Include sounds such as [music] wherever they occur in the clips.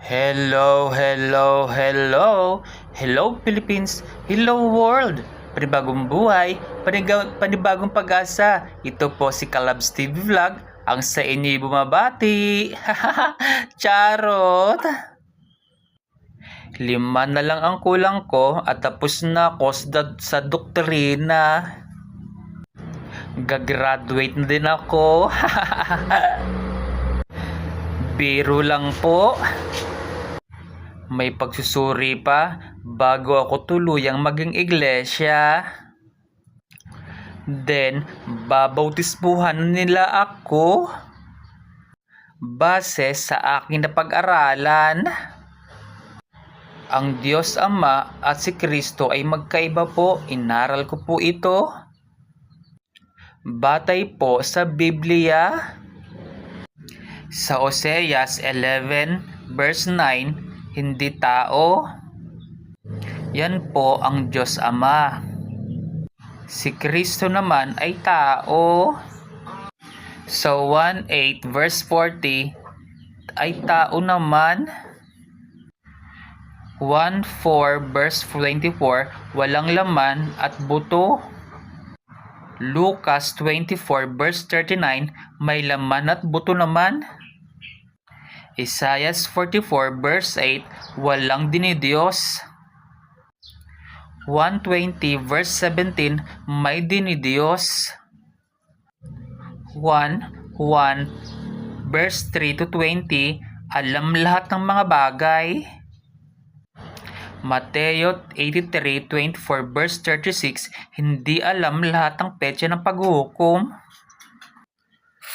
Hello, hello, hello. Hello Philippines, hello world. Panibagong buhay, paniga- panibagong pag-asa. Ito po si Kalabs TV Vlog, ang sa inyo'y bumabati. [laughs] Charot! Lima na lang ang kulang ko at tapos na ako sa, sa doktrina. Gagraduate na din ako. [laughs] Biro lang po. May pagsusuri pa bago ako tuluyang maging iglesia. Then, babautismuhan nila ako base sa aking napag-aralan. Ang Diyos Ama at si Kristo ay magkaiba po. Inaral ko po ito. Batay po sa Biblia. Sa Oseas 11 verse 9, hindi tao. Yan po ang Diyos Ama. Si Kristo naman ay tao. Sa 1:8 verse 40 ay tao naman. 1:4 verse 24 walang laman at buto. Lucas 24 verse 39 may laman at buto naman. Isaiah 44 verse 8 walang dinidiyos. 120 verse 17 may dinidiyos. 1 1 verse 3 to 20 alam lahat ng mga bagay. Mateo 83:24 verse 36 hindi alam lahat ng petsa ng paghuhukom.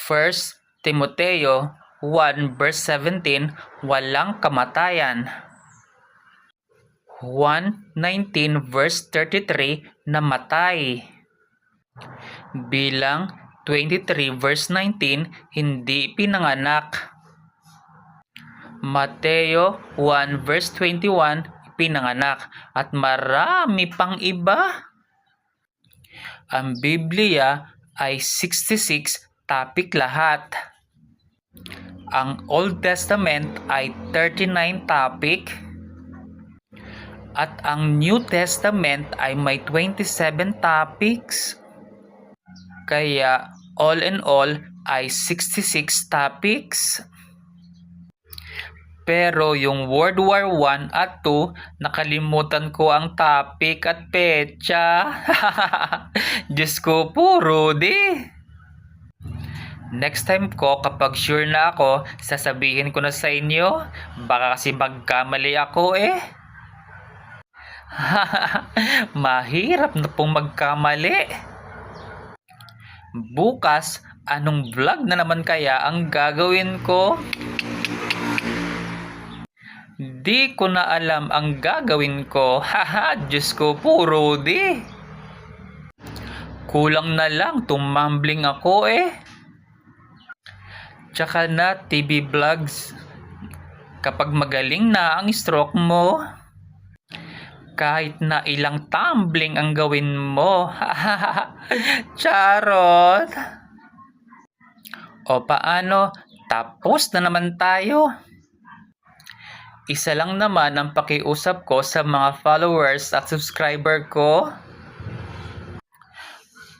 1 Timoteo 1 verse 17 walang kamatayan. 1:19 verse 33 namatay. Bilang 23 verse 19 hindi pinanganak. Mateo 1 verse 21 pinanganak at marami pang iba. Ang Biblia ay 66 topic lahat. Ang Old Testament ay 39 topic at ang New Testament ay may 27 topics. Kaya all in all ay 66 topics. Pero yung World War 1 at 2, nakalimutan ko ang topic at petsa. [laughs] Diyos ko po, Rudy. Next time ko, kapag sure na ako, sasabihin ko na sa inyo. Baka kasi magkamali ako eh. [laughs] Mahirap na pong magkamali. Bukas, anong vlog na naman kaya ang gagawin ko? Di ko na alam ang gagawin ko. Haha, Diyos ko po, Rudy. Kulang na lang, tumambling ako eh. Tsaka na TV vlogs. Kapag magaling na ang stroke mo, kahit na ilang tumbling ang gawin mo. [laughs] Charot! O paano? Tapos na naman tayo. Isa lang naman ang pakiusap ko sa mga followers at subscriber ko.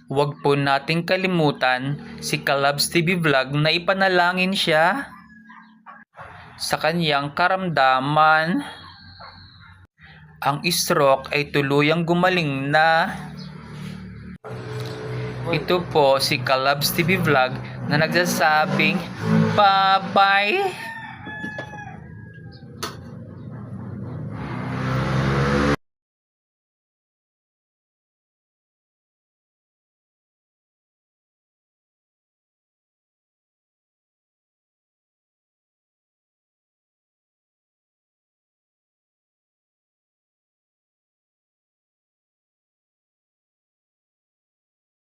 Huwag po nating kalimutan si Kalabs TV Vlog na ipanalangin siya sa kanyang karamdaman. Ang stroke ay tuluyang gumaling na. Ito po si Kalabs TV Vlog na nagsasabing bye-bye.